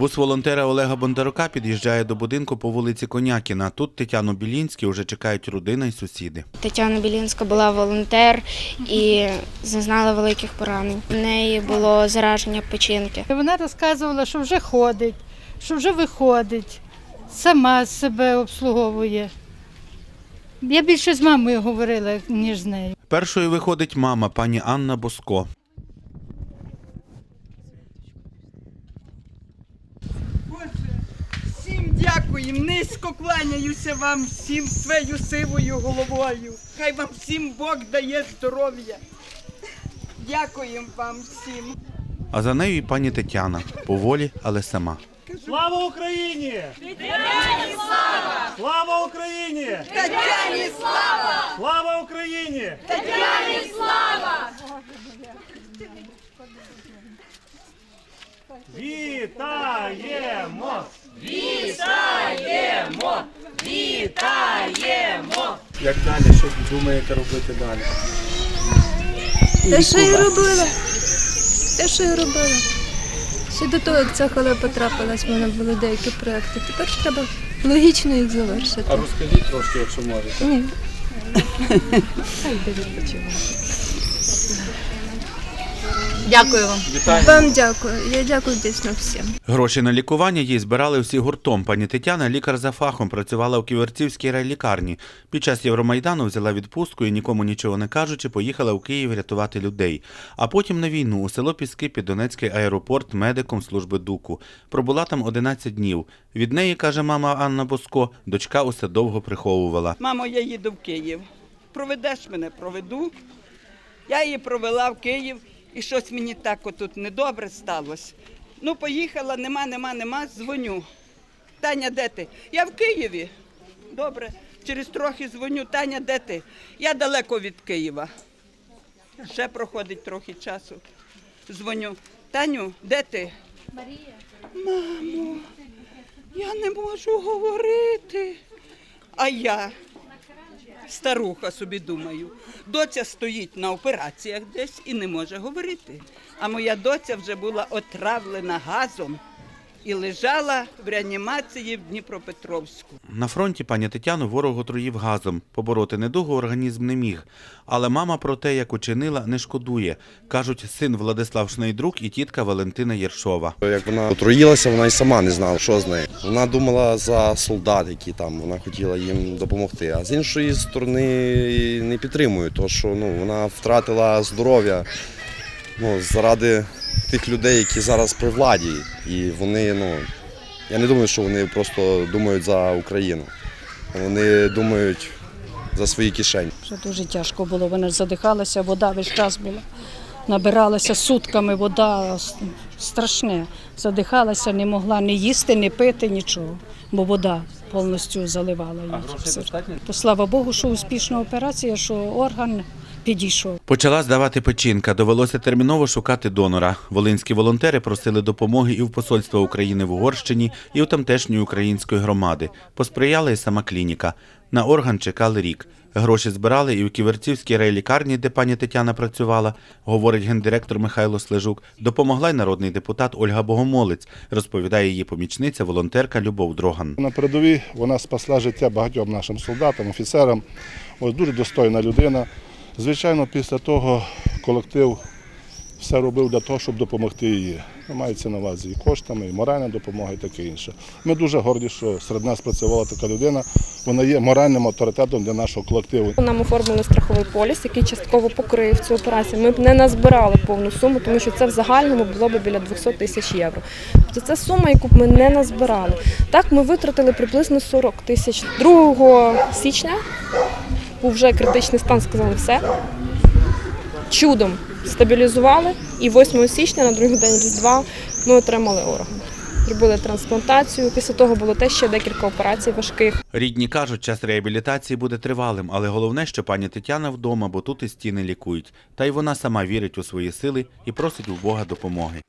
Бус волонтера Олега Бондарука під'їжджає до будинку по вулиці Конякіна. Тут Тетяну Білінську вже чекають родина і сусіди. Тетяна Білінська була волонтер і зазнала великих поранень. У неї було зараження печінки. Вона розказувала, що вже ходить, що вже виходить, сама себе обслуговує. Я більше з мамою говорила, ніж з нею. Першою виходить мама, пані Анна Боско. Всім дякую, низько кланяюся вам всім своєю сивою головою. Хай вам всім Бог дає здоров'я. Дякуємо вам всім. А за нею і пані Тетяна. Поволі, але сама. Слава Україні! слава! Слава Україні! Тетяні слава! Слава Україні! Тетяні слава! Вітаємо! Вітаємо! Вітаємо! Як далі? Що думаєте робити далі? Те, що я робила. Те, що я робила. Ще до того, як ця халепа потрапилась, в мене були деякі проекти. Тепер ж треба логічно їх завершити. А розкажіть трошки, якщо можете. Ні. Дякую вам. Вітаю. Вам дякую. Я дякую дійсно всім. Гроші на лікування їй збирали всі гуртом. Пані Тетяна, лікар за фахом, працювала у Ківерцівській райлікарні. Під час Євромайдану взяла відпустку і нікому нічого не кажучи, поїхала у Київ рятувати людей. А потім на війну у село Піски під Донецький аеропорт медиком служби ДУКу. Пробула там 11 днів. Від неї, каже мама Анна Боско, дочка усе довго приховувала. Мамо, я їду в Київ. Проведеш мене, проведу. Я її провела в Київ, і щось мені так отут недобре сталося. Ну, поїхала, нема, нема, нема, дзвоню. Таня, де ти? Я в Києві. Добре, через трохи дзвоню. Таня, де ти? Я далеко від Києва. Ще проходить трохи часу. Дзвоню. Таню, де ти? Марія. Мамо, я не можу говорити. А я, старуха, собі думаю, доця стоїть на операціях десь і не може говорити. А моя доця вже була отравлена газом і лежала в реанімації в Дніпропетровську. На фронті пані Тетяну ворог отруїв газом. Побороти недугу організм не міг. Але мама про те, як учинила, не шкодує. Кажуть, син Владислав Шнайдрук і тітка Валентина Єршова. Як вона отруїлася, вона й сама не знала, що з нею. Вона думала за солдат, які там вона хотіла їм допомогти. А з іншої сторони не підтримую, тому що ну, вона втратила здоров'я ну, заради тих людей, які зараз при владі. І вони, ну, я не думаю, що вони просто думають за Україну. Вони думають за свої кишені. Що дуже тяжко було. Вона ж задихалася, вода весь час була. Набиралася сутками вода страшне. Задихалася, не могла ні їсти, ні пити, нічого, бо вода повністю заливала її. То слава Богу, що успішна операція, що орган підійшов. Почала здавати печінка. Довелося терміново шукати донора. Волинські волонтери просили допомоги і в посольства України в Угорщині, і в тамтешньої української громади. Посприяла і сама клініка. На орган чекали рік. Гроші збирали і в Ківерцівській рейлікарні, де пані Тетяна працювала, говорить гендиректор Михайло Слежук. Допомогла й народний депутат Ольга Богомолець, розповідає її помічниця, волонтерка Любов Дроган. На передовій вона спасла життя багатьом нашим солдатам, офіцерам. Ось дуже достойна людина. Звичайно, після того колектив все робив для того, щоб допомогти їй. Ну, Мається на увазі і коштами, і моральна допомога, і таке інше. Ми дуже горді, що серед нас працювала така людина. Вона є моральним авторитетом для нашого колективу. Нам оформили страховий поліс, який частково покрив цю операцію. Ми б не назбирали повну суму, тому що це в загальному було б біля 200 тисяч євро. Тобто це сума, яку б ми не назбирали. Так ми витратили приблизно 40 тисяч. 2 січня був вже критичний стан, сказали все. Чудом стабілізували, і 8 січня, на другий день Різдва, ми отримали орган. Зробили трансплантацію. Після того було теж ще декілька операцій важких. Рідні кажуть, час реабілітації буде тривалим, але головне, що пані Тетяна вдома, бо тут і стіни лікують. Та й вона сама вірить у свої сили і просить у Бога допомоги.